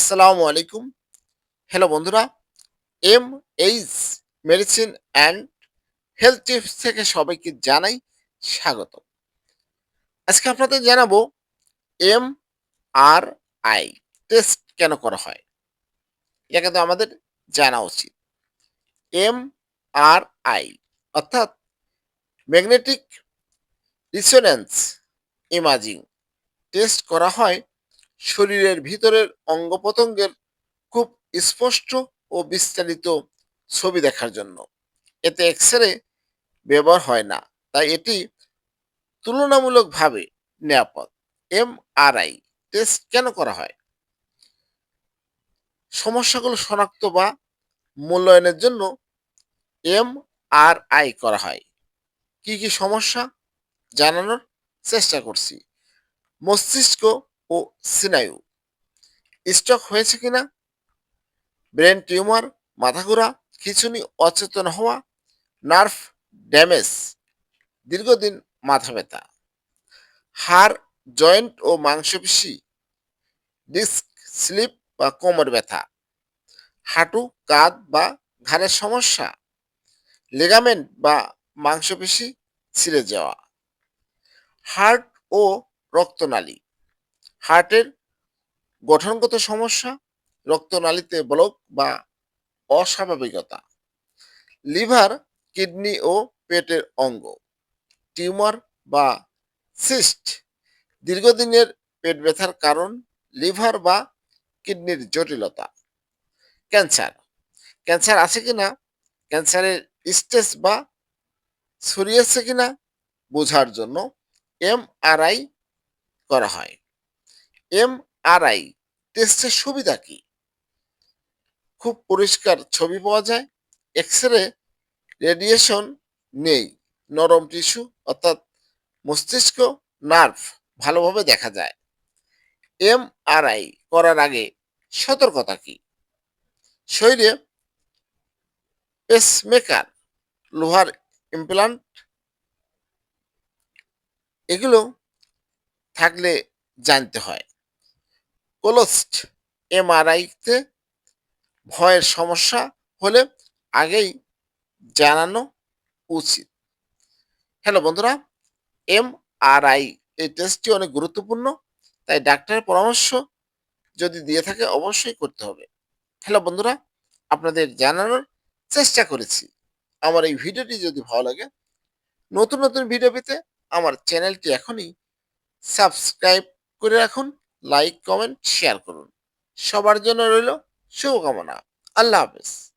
আসসালামু আলাইকুম। হ্যালো বন্ধুরা। M H medicine and health tips থেকে সবাইকে জানাই স্বাগত। আজকে আপনাদের জানাব এম আর আই টেস্ট কেন করা হয়? এটা কিন্তু আমাদের জানা উচিত। এম আর আই অর্থাৎ ম্যাগনেটিক রিসোনেন্স ইমাজিং টেস্ট করা হয় শরীরের ভিতরের অঙ্গ প্রত্যঙ্গের খুব স্পষ্ট ও বিস্তারিত ছবি দেখার জন্য। এতে এক্স রে ব্যবহার হয় না, তাই এটি তুলনামূলকভাবে নিরাপদ। এম আর আই টেস্ট কেন করা হয়? সমস্যাগুলো শনাক্ত বা মূল্যায়নের জন্য এম আর আই করা হয়। কি কি সমস্যা জানানোর চেষ্টা করছি। মস্তিষ্ক ও স্নায়ু। স্ট্রোক হয়েছে কিনা ব্রেন টিউমার, মাথা ঘোরা, খিচুনি, অচেতন হওয়া, নার্ভ ড্যামেজ, দীর্ঘদিন মাথা ব্যথা, হাড়, জয়েন্ট ও মাংসপেশি, ডিস্ক, স্লিপ বা কোমর ব্যথা, হাঁটু, কাঁধ বা ঘাড়ের সমস্যা, লেগামেন্ট বা মাংসপেশি ছিঁড়ে যাওয়া, হার্ট ও রক্তনালী। হার্টের গঠনগত সমস্যা, রক্তনালীতে ব্লক বা অস্বাভাবিকতা, লিভার, কিডনি ও পেটের অঙ্গ, টিউমার বা সিস্ট, দীর্ঘদিনের পেট ব্যথার কারণ, লিভার বা কিডনির জটিলতা, ক্যান্সার ক্যান্সার আছে কিনা, ক্যান্সারের স্টেজ বা ছড়িয়েছে কিনা, বোঝার জন্য এমআরআই করা হয়। এমআরআই টেস্টের সুবিধা কি? খুব পরিষ্কার ছবি পাওয়া যায় এক্স রে রেডিয়েশন নেই, নরম টিস্যু অর্থাৎ মস্তিষ্ক নার্ভ ভালোভাবে দেখা যায়। এমআরআই করার আগে সতর্কতা কি? শরীরে পেসমেকার লোহার ইমপ্লান্ট এগুলো থাকলে জানতে হয়। কোলোস্ট এমআরআইতে ভয়ের সমস্যা হলে আগেই জানানো উচিত। হ্যালো বন্ধুরা এম আর আই এই টেস্টটি অনেক গুরুত্বপূর্ণ, তাই ডাক্তারের পরামর্শ যদি দিয়ে থাকে অবশ্যই করতে হবে। হ্যালো বন্ধুরা, আপনাদের জানানোর চেষ্টা করেছি। আমার এই ভিডিওটি যদি ভালো লাগে, নতুন নতুন ভিডিও পেতে আমার চ্যানেলটি এখনই সাবস্ক্রাইব করে রাখুন। লাইক কমেন্ট শেয়ার করুন। সবার জন্য রইল শুভকামনা। আল্লাহ হাফেজ।